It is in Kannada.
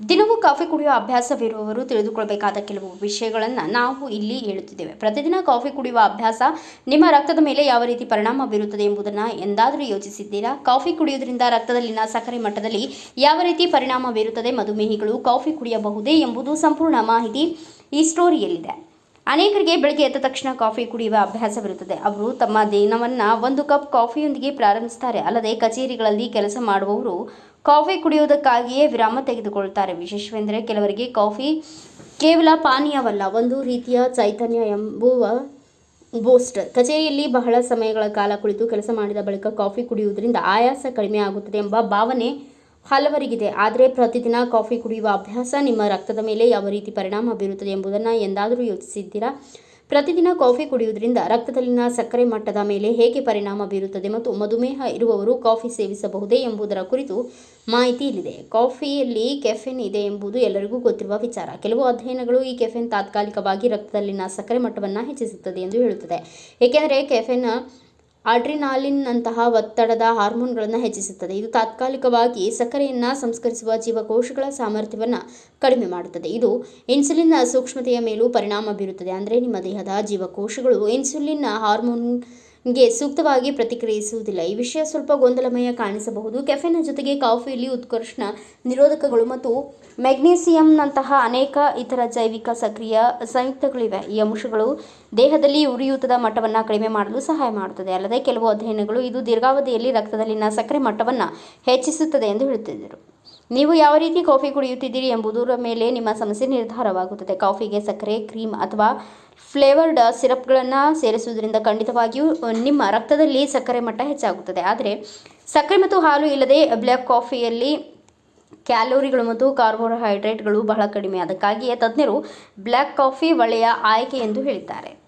ದಿನವೂ ಕಾಫಿ ಕುಡಿಯುವ ಅಭ್ಯಾಸವಿರುವವರು ತಿಳಿದುಕೊಳ್ಳಬೇಕಾದ ಕೆಲವು ವಿಷಯಗಳನ್ನು ನಾವು ಇಲ್ಲಿ ಹೇಳುತ್ತಿದ್ದೇವೆ. ಪ್ರತಿದಿನ ಕಾಫಿ ಕುಡಿಯುವ ಅಭ್ಯಾಸ ನಿಮ್ಮ ರಕ್ತದ ಮೇಲೆ ಯಾವ ರೀತಿ ಪರಿಣಾಮ ಬೀರುತ್ತದೆ ಎಂಬುದನ್ನು ಎಂದಾದರೂ ಯೋಚಿಸಿದ್ದೀರಾ? ಕಾಫಿ ಕುಡಿಯುವುದರಿಂದ ರಕ್ತದಲ್ಲಿನ ಸಕ್ಕರೆ ಮಟ್ಟದಲ್ಲಿ ಯಾವ ರೀತಿ ಪರಿಣಾಮ ಬೀರುತ್ತದೆ? ಮಧುಮೇಹಿಗಳು ಕಾಫಿ ಕುಡಿಯಬಹುದೇ ಎಂಬುದು ಸಂಪೂರ್ಣ ಮಾಹಿತಿ ಈ ಸ್ಟೋರಿಯಲ್ಲಿದೆ. ಅನೇಕರಿಗೆ ಬೆಳಗ್ಗೆ ಎದ್ದ ತಕ್ಷಣ ಕಾಫಿ ಕುಡಿಯುವ ಅಭ್ಯಾಸವಿರುತ್ತದೆ ಅವರು ತಮ್ಮ ದಿನವನ್ನು ಒಂದು ಕಪ್ ಕಾಫಿಯೊಂದಿಗೆ ಪ್ರಾರಂಭಿಸುತ್ತಾರೆ. ಅಲ್ಲದೆ ಕಚೇರಿಗಳಲ್ಲಿ ಕೆಲಸ ಮಾಡುವವರು ಕಾಫಿ ಕುಡಿಯುವುದಕ್ಕಾಗಿಯೇ ವಿರಾಮ ತೆಗೆದುಕೊಳ್ತಾರೆ ವಿಶೇಷವೆಂದರೆ ಕೆಲವರಿಗೆ ಕಾಫಿ ಕೇವಲ ಪಾನೀಯವಲ್ಲ, ಒಂದು ರೀತಿಯ ಚೈತನ್ಯ ಎಂಬುವ ಬೂಸ್ಟ್ ಕಚೇರಿಯಲ್ಲಿ ಬಹಳ ಸಮಯಗಳ ಕಾಲ ಕುಳಿತು ಕೆಲಸ ಮಾಡಿದ ಬಳಿಕ ಕಾಫಿ ಕುಡಿಯುವುದರಿಂದ ಆಯಾಸ ಕಡಿಮೆ ಆಗುತ್ತದೆ ಎಂಬ ಭಾವನೆ ಹಲವರಿಗಿದೆ. ಆದರೆ ಪ್ರತಿದಿನ ಕಾಫಿ ಕುಡಿಯುವ ಅಭ್ಯಾಸ ನಿಮ್ಮ ರಕ್ತದ ಮೇಲೆ ಯಾವ ರೀತಿ ಪರಿಣಾಮ ಬೀರುತ್ತದೆ ಎಂಬುದನ್ನು ಎಂದಾದರೂ ಯೋಚಿಸಿದ್ದೀರಾ? ಪ್ರತಿದಿನ ಕಾಫಿ ಕುಡಿಯುವುದರಿಂದ ರಕ್ತದಲ್ಲಿನ ಸಕ್ಕರೆ ಮಟ್ಟದ ಮೇಲೆ ಹೇಗೆ ಪರಿಣಾಮ ಬೀರುತ್ತದೆ ಮತ್ತು ಮಧುಮೇಹ ಇರುವವರು ಕಾಫಿ ಸೇವಿಸಬಹುದೇ ಎಂಬುದರ ಕುರಿತು ಮಾಹಿತಿ ಇಲ್ಲಿದೆ. ಕಾಫಿಯಲ್ಲಿ ಕೆಫೆನ್ ಇದೆ ಎಂಬುದು ಎಲ್ಲರಿಗೂ ಗೊತ್ತಿರುವ ವಿಚಾರ. ಕೆಲವು ಅಧ್ಯಯನಗಳು ಈ ಕೆಫೆನ್ ತಾತ್ಕಾಲಿಕವಾಗಿ ರಕ್ತದಲ್ಲಿನ ಸಕ್ಕರೆ ಮಟ್ಟವನ್ನು ಹೆಚ್ಚಿಸುತ್ತದೆ ಎಂದು ಹೇಳುತ್ತದೆ. ಏಕೆಂದರೆ ಕೆಫೆನ್ ಅಡ್ರಿನಾಲಿನ್ನಂತಹ ಒತ್ತಡದ ಹಾರ್ಮೋನ್ಗಳನ್ನು ಹೆಚ್ಚಿಸುತ್ತದೆ. ಇದು ತಾತ್ಕಾಲಿಕವಾಗಿ ಸಕ್ಕರೆಯನ್ನು ಸಂಸ್ಕರಿಸುವ ಜೀವಕೋಶಗಳ ಸಾಮರ್ಥ್ಯವನ್ನು ಕಡಿಮೆ ಮಾಡುತ್ತದೆ. ಇದು ಇನ್ಸುಲಿನ್ನ ಸೂಕ್ಷ್ಮತೆಯ ಮೇಲೂ ಪರಿಣಾಮ ಬೀರುತ್ತದೆ. ಅಂದರೆ ನಿಮ್ಮ ದೇಹದ ಜೀವಕೋಶಗಳು ಇನ್ಸುಲಿನ್ನ ಹಾರ್ಮೋನ್ ಗೆ ಸೂಕ್ತವಾಗಿ ಪ್ರತಿಕ್ರಿಯಿಸುವುದಿಲ್ಲ. ಈ ವಿಷಯ ಸ್ವಲ್ಪ ಗೊಂದಲಮಯ ಕಾಣಿಸಬಹುದು. ಕೆಫೆನ ಜೊತೆಗೆ ಕಾಫಿಯಲ್ಲಿ ಉತ್ಕರ್ಷಣ ನಿರೋಧಕಗಳು ಮತ್ತು ಮೆಗ್ನೀಸಿಯಂನಂತಹ ಅನೇಕ ಇತರ ಜೈವಿಕ ಸಕ್ರಿಯ ಸಂಯುಕ್ತಗಳಿವೆ. ಈ ಅಂಶಗಳು ದೇಹದಲ್ಲಿ ಉರಿಯೂತದ ಮಟ್ಟವನ್ನು ಕಡಿಮೆ ಮಾಡಲು ಸಹಾಯ ಮಾಡುತ್ತದೆ. ಅಲ್ಲದೆ ಕೆಲವು ಅಧ್ಯಯನಗಳು ಇದು ದೀರ್ಘಾವಧಿಯಲ್ಲಿ ರಕ್ತದಲ್ಲಿನ ಸಕ್ಕರೆ ಮಟ್ಟವನ್ನು ಹೆಚ್ಚಿಸುತ್ತದೆ ಎಂದು ಹೇಳುತ್ತಿದ್ದರು. ನೀವು ಯಾವ ರೀತಿ ಕಾಫಿ ಕುಡಿಯುತ್ತಿದ್ದೀರಿ ಎಂಬುದರ ಮೇಲೆ ನಿಮ್ಮ ಸಮಸ್ಯೆ ನಿರ್ಧಾರವಾಗುತ್ತದೆ. ಕಾಫಿಗೆ ಸಕ್ಕರೆ, ಕ್ರೀಮ್ ಅಥವಾ ಫ್ಲೇವರ್ಡ್ ಸಿರಪ್ಗಳನ್ನು ಸೇರಿಸುವುದರಿಂದ ಖಂಡಿತವಾಗಿಯೂ ನಿಮ್ಮ ರಕ್ತದಲ್ಲಿ ಸಕ್ಕರೆ ಮಟ್ಟ ಹೆಚ್ಚಾಗುತ್ತದೆ. ಆದರೆ ಸಕ್ಕರೆ ಮತ್ತು ಹಾಲು ಇಲ್ಲದೆ ಬ್ಲ್ಯಾಕ್ ಕಾಫಿಯಲ್ಲಿ ಕ್ಯಾಲೋರಿಗಳು ಮತ್ತು ಕಾರ್ಬೋಹೈಡ್ರೇಟ್ಗಳು ಬಹಳ ಕಡಿಮೆ. ಅದಕ್ಕಾಗಿಯೇ ತಜ್ಞರು ಬ್ಲ್ಯಾಕ್ ಕಾಫಿ ಒಳ್ಳೆಯ ಆಯ್ಕೆ ಎಂದು ಹೇಳಿದ್ದಾರೆ.